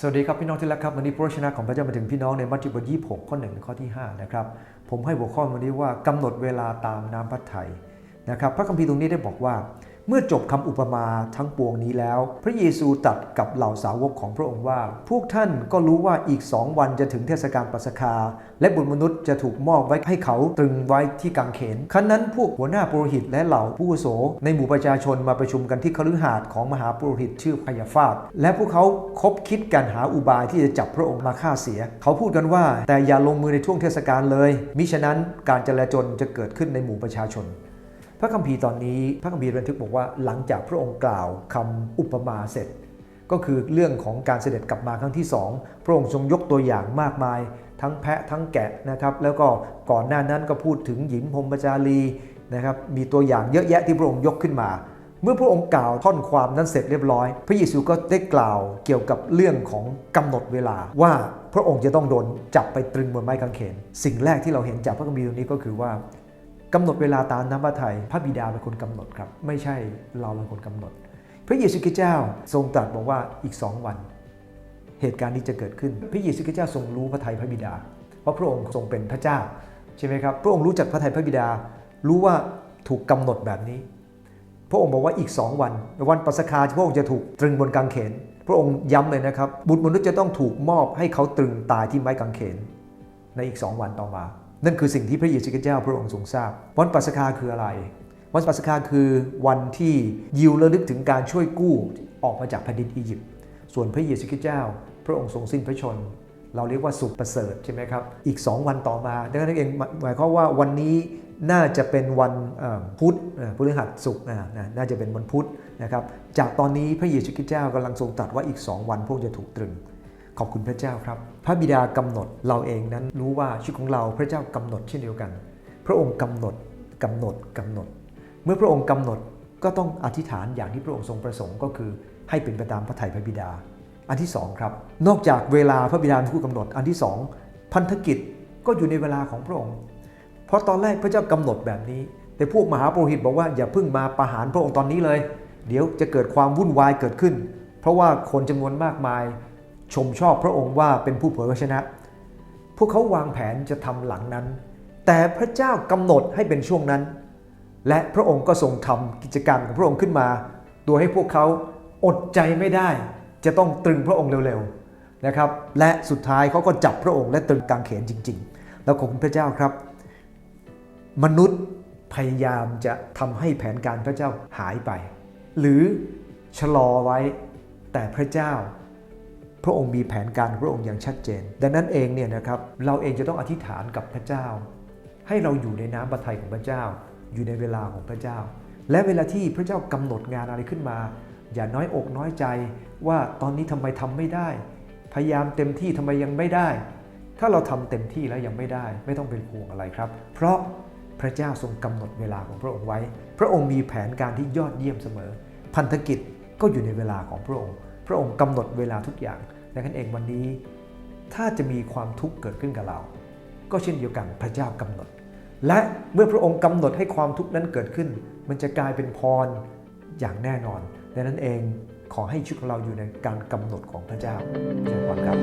สวัสดีครับพี่น้องที่รักครับวันนี้พระชนะของพระเจ้ามาถึงพี่น้องในมัทธิวบทที่26ข้อ1ข้อที่5นะครับผมให้หัวข้อวันนี้ว่ากำหนดเวลาตามน้ำพระทัยนะครับ พระคัมภีร์ตรงนี้ได้บอกว่า เมื่อจบคำอุปมาทั้งปวงนี้แล้ว พระเยซูตรัสกับเหล่าสาวกของพระองค์ว่า พวกท่านก็รู้ว่าอีกสองวันจะถึงเทศกาลปัสกา และบุตรมนุษย์จะถูกมอบไว้ให้เขาตรึงไว้ที่กางเขนครั้นนั้นพวกหัวหน้าปุโรหิตและเหล่าผู้อาวุโส ในหมู่ประชาชนมาประชุมกันที่คฤหาสน์ของมหาปุโรหิตชื่อพยาฟาดและพวกเขาคบคิดกันหาอุบายที่จะจับพระองค์มาฆ่าเสีย เขาพูดกันว่า แต่อย่าลงมือในช่วงเทศกาลเลย มิฉะนั้นการจลาจลจะเกิดขึ้นในหมู่ประชาชน พระคัมภีร์ตอนนี้พระคัมภีร์บันทึกบอกว่าหลังจากพระองค์กล่าวคำอุปมาเสร็จ ก็คือเรื่องของการเสด็จกลับมาครั้งที่สองพระองค์ทรงยกตัวอย่างมากมาย ทั้งแพะทั้งแกะนะครับแล้วก็ก่อนหน้านั้นก็พูดถึงหญิงพรมจารีนะครับมีตัวอย่างเยอะแยะที่พระองค์ยกขึ้นมาเมื่อพระองค์กล่าวท่อนความนั้นเสร็จเรียบร้อย พระเยซูก็ได้กล่าวเกี่ยวกับเรื่องของกำหนดเวลาว่าพระองค์จะต้องโดนจับไปตรึงบนไม้กางเขน สิ่งแรกที่เราเห็นจากพระคัมภีร์ตรงนี้ก็คือว่า กำหนดเวลาตามน้ำพระทัยพระบิดาเป็นคนกำหนดครับ ไม่ใช่เราเป็นคนกำหนด พระเยซูคริสต์เจ้าทรงตรัสบอกว่าอีกสองวัน เหตุการณ์นี้จะเกิดขึ้น พระเยซูคริสต์เจ้าทรงรู้พระทัยพระบิดา เพราะพระองค์ทรงเป็นพระเจ้าใช่ไหมครับ พระองค์รู้จักพระทัยพระบิดา รู้ว่าถูกกำหนดแบบนี้ พระองค์บอกว่าอีกสองวันวันปัสกาพระองค์จะถูกตรึงบนกางเขน พระองค์ย้ำเลยนะครับ บุตรมนุษย์จะต้องถูกมอบให้เขาตรึงตายที่ไม้กางเขน ในอีก2วันต่อมา นั่นคือสิ่งที่พระเยซูคริสต์เจ้าพระองค์ทรงทราบ วันปัสกาคืออะไร วันปัสกาคือวันที่ยิวระลึกถึงการช่วยกู้ออกมาจากแผ่นดินอียิปต์ ส่วนพระเยซูคริสต์เจ้า พระองค์ทรงสิ้นพระชน เราเรียกว่าสุขประเสริฐใช่ไหมครับ อีก 2 วันต่อมา ดังนั้นเองหมายความว่าวันนี้น่าจะเป็นวันพุธพฤหัสศุกร์นะนะน่าจะเป็นวันพุธนะครับ จากตอนนี้พระเยซูคริสต์เจ้ากำลังทรงตรัสว่าอีก 2 วันพวกจะถูกตรึง ขอบคุณพระเจ้าครับ พระบิดากำหนดเราเองนั้นรู้ว่าชีวิตของเราพระเจ้ากำหนดเช่นเดียวกัน พระองค์กำหนดกำหนดกำหนด เมื่อพระองค์กำหนดก็ต้องอธิษฐานอย่างที่พระองค์ทรงประสงค์ก็คือ ให้เป็นไปตามพระทัยพระบิดา อันที่สองครับนอกจากเวลาพระบิดาเป็นผู้กำหนด อันที่สองพันธกิจก็อยู่ในเวลาของพระองค์ เพราะตอนแรกพระเจ้ากำหนดแบบนี้ แต่พวกมหาปรหิตบอกว่าอย่าเพิ่งมาประหารพระองค์ตอนนี้เลย เดี๋ยวจะเกิดความวุ่นวายเกิดขึ้น เพราะว่าคนจำนวนมากมาย ชมชอบพระองค์ว่าเป็นผู้เผยพระชนะ พวกเขาวางแผนจะทำหลังนั้น แต่พระเจ้ากำหนดให้เป็นช่วงนั้น และพระองค์ก็ทรงทำกิจการมของพระองค์ขึ้นมาโดยให้พวกเขาอดใจไม่ได้ จะต้องตรึงพระองค์เร็วๆนะครับ และสุดท้ายเขาก็จับพระองค์และตรึงกางเขนจริง ๆ แล้วขอบคุณพระเจ้าครับ มนุษย์พยายามจะทำให้แผนการพระเจ้าหายไป หรือชะลอไว้แต่พระเจ้า พระองค์มีแผนการพระองค์อย่างชัดเจน ดังนั้นเองเนี่ยนะครับเราเองจะต้องอธิษฐานกับพระเจ้า ให้เราอยู่ในน้ำพระทัยของพระเจ้า อยู่ในเวลาของพระเจ้า และเวลาที่พระเจ้ากำหนดงานอะไรขึ้นมา อย่าน้อยอกน้อยใจว่าตอนนี้ทำไมทำไม่ได้ พยายามเต็มที่ทำไมยังไม่ได้ ถ้าเราทำเต็มที่แล้วยังไม่ได้ ไม่ต้องเป็นห่วงอะไรครับ เพราะพระเจ้าทรงกำหนดเวลาของพระองค์ไว้ พระองค์มีแผนการที่ยอดเยี่ยมเสมอ พันธกิจก็อยู่ในเวลาของพระองค์ พระองค์กำหนดเวลาทุกอย่าง ดังนั้นเองวันนี้ถ้าจะมีความทุกข์เกิดขึ้นกับเรา ก็เช่นเดียวกันพระเจ้ากำหนด และเมื่อพระองค์กำหนดให้ความทุกข์นั้นเกิดขึ้น มันจะกลายเป็นพรอย่างแน่นอนดังนั้นเองขอให้ชีวิตของเราอยู่ในการกำหนดของพระเจ้าเจริญพรครับ